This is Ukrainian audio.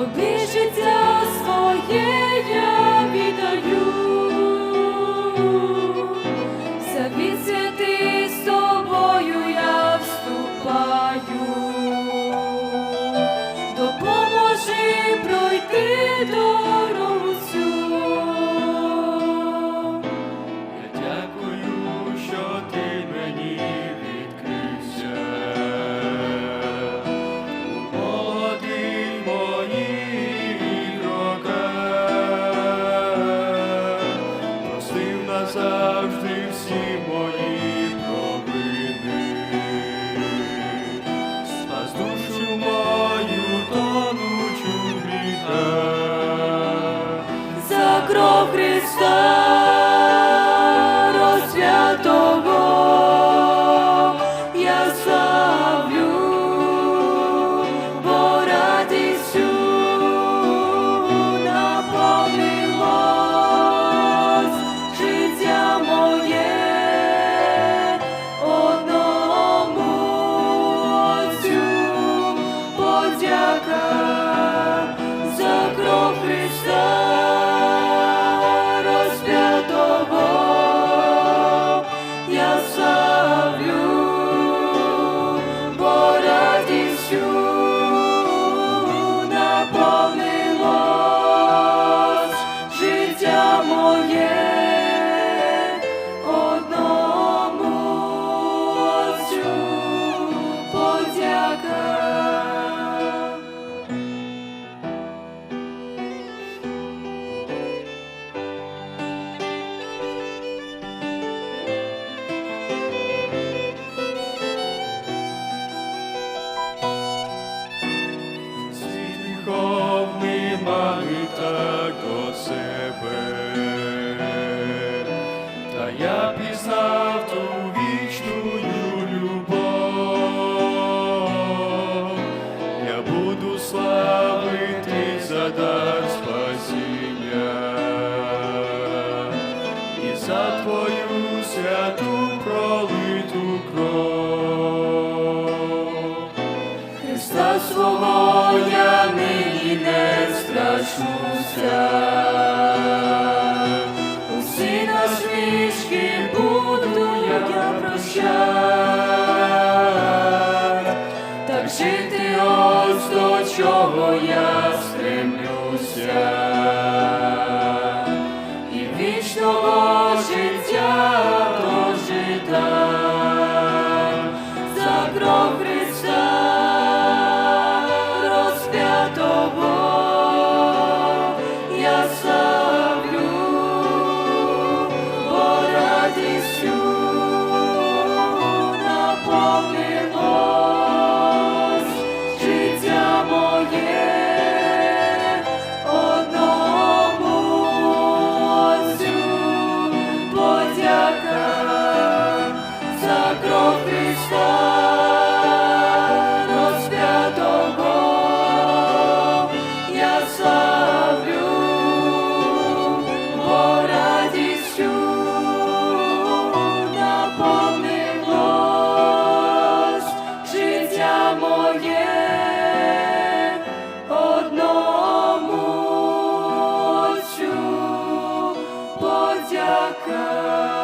побіжить. завжди всі мої провини, спас душу мою тонучу гріха, за кров Христа. Yep. я нині не страшуся, усі насмішки буду, як я прощаю, так жити ось до чого я. come.